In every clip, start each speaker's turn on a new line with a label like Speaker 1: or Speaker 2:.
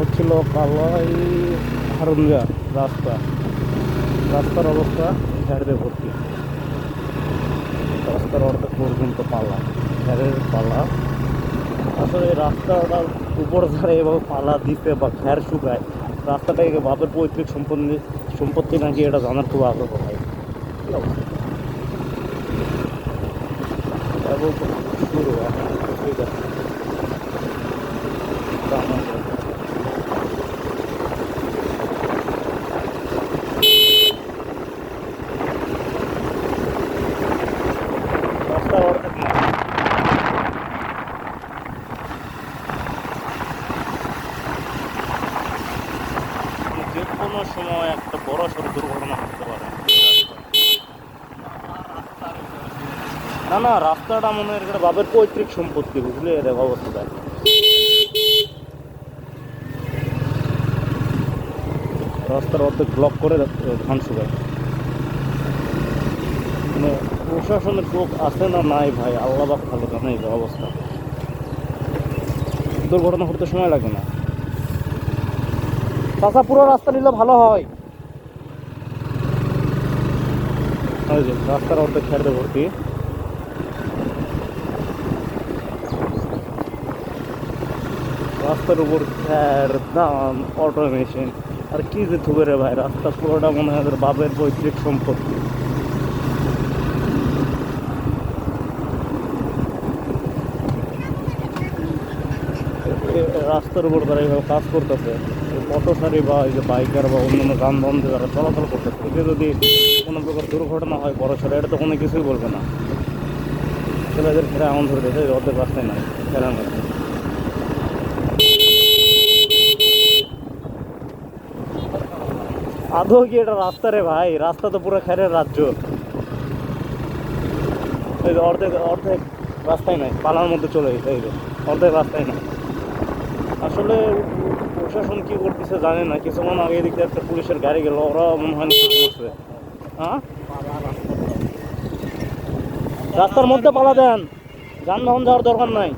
Speaker 1: হচ্ছিল কালাই হারুনিয়া রাস্তা। রাস্তার অবস্থা ঝাড়তে ভর্তি। রাস্তার অর্ধেক পর্যন্ত পালা, ঝাড়ের পালা। আসলে রাস্তাটার উপর ধারে এভাবে পালা দিতে বা খ্যার শুকায় রাস্তাটাকে বাপের পৈতৃক সম্পত্তি সম্পত্তি নাকি এটা জানার খুব আগ্রহ হয়। শুরু ঠিক আছে রাস্তার অর্ধেক না যে কোনো সময় একটা বড় সড়ো দুর্ঘটনা ঘটতে পারে। না না, রাস্তাটা মনে হয় এটা বাপের পৈতৃক সম্পত্তি, বুঝলে? এর অবস্থাটা। রাস্তার অর্ধেক ব্লক করে ধান শুকায় মানে প্রশাসনের চোখ আছে না নাই ভাই? আল্লাহ বাক ভালো জানে এই অবস্থা। দুর্ঘটনা ঘটতে সময় লাগে না। চাষা পুরো রাস্তা নিলে ভালো হয়। রাস্তার অর্ধেক খেয়ারে ভর্তি। রাস্তার উপর খ্যার দাম অটো মেশিন আর কি যে থুবে রে ভাই, রাস্তা পুরোটা মনে হয় বাপের পৈতৃক সম্পত্তি। রাস্তার উপর তারা এইভাবে কাজ করতেছে। পথচারী বা এই যে বাইকার বা অন্যান্য যানবাহন তারা চলাচল করতেছে। এতে যদি কোনো প্রকার দুর্ঘটনা হয় বড় এটা তো কোনো কিছুই বলবে না। ছেলেদের ফেরা এমন ধরে দিয়েছে অর্ধেক রাস্তায় নাই ফেরার মধ্যে আদৌ কি এটা রাস্তা রে ভাই? রাস্তা তো পুরো খেরের রাজ্য। অর্ধেক অর্ধেক রাস্তায় নাই পালার মধ্যে চলে গেছে অর্ধেক রাস্তায় নাই। আসলে প্রশাসন কি করতেছে জানে না। কিছুক্ষণ আগে এদিক একটা পুলিশের গাড়ি গেল, ওরা মনে হয় কিছু হ্যাঁ? রাস্তার মধ্যে পালা দেন। যানবাহন যাওয়ার দরকার নাই।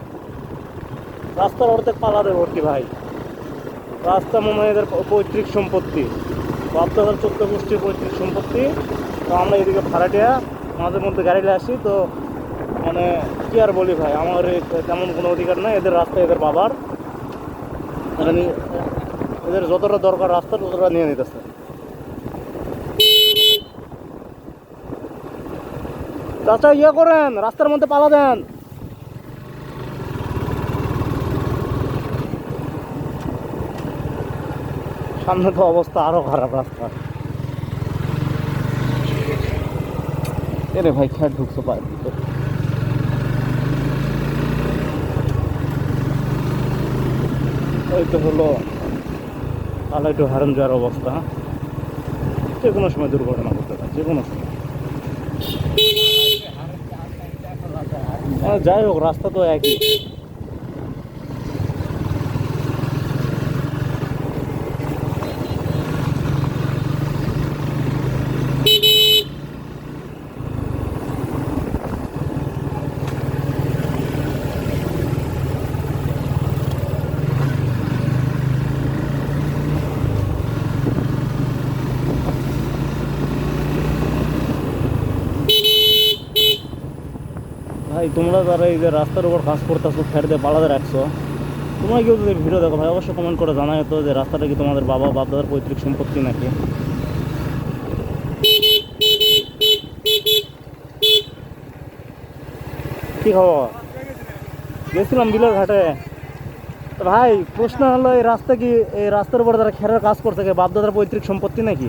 Speaker 1: রাস্তার অর্ধেক পালা দেয় ভর্তি ভাই। রাস্তা মনে হয় এদের পৈতৃক সম্পত্তি। বাপদাদার চোদ্দ গোষ্ঠীর পৈতৃক সম্পত্তি। তো আমরা এদিকে ভাড়াটিয়া মাঝে মধ্যে গাড়িতে আসি। তো মানে কি আর বলি ভাই, আমার তেমন কোনো অধিকার নাই। এদের রাস্তা এদের বাবার। এরা নি- এদের যতটা দরকার রাস্তা, ততটা নিয়ে নিতেছে। চাচা ইয়ে করেন, রাস্তার মধ্যে পালা দেন। সামনে তো অবস্থা আরও খারাপ রাস্তা। এরে ভাই খ্যাট ঢুকছো পায়ের তো হলো আলাই টু হারান যাওয়ার অবস্থা। যে কোনো সময় দুর্ঘটনা ঘটতে পারে, যে কোনো সময়। যাই হোক, রাস্তা তো একই। ভাই, তোমরা যারা এই যে রাস্তার উপর কাজ করতেছো, ফের দিয়ে পালাতে রাখছো, তোমরা কেউ যদি ভিডিও দেখো ভাই? অবশ্যই কমেন্ট করে জানাই তো যে রাস্তাটা কি তোমাদের বাবা, বাপদাদার পৈতৃক সম্পত্তি নাকি? কি খবর? গেছিলাম বিলের ঘাটে। ভাই, প্রশ্ন হলো, এই রাস্তা কি, এই রাস্তার উপর যারা খেরার কাজ করছে বাপদাদার পৈতৃক সম্পত্তি নাকি?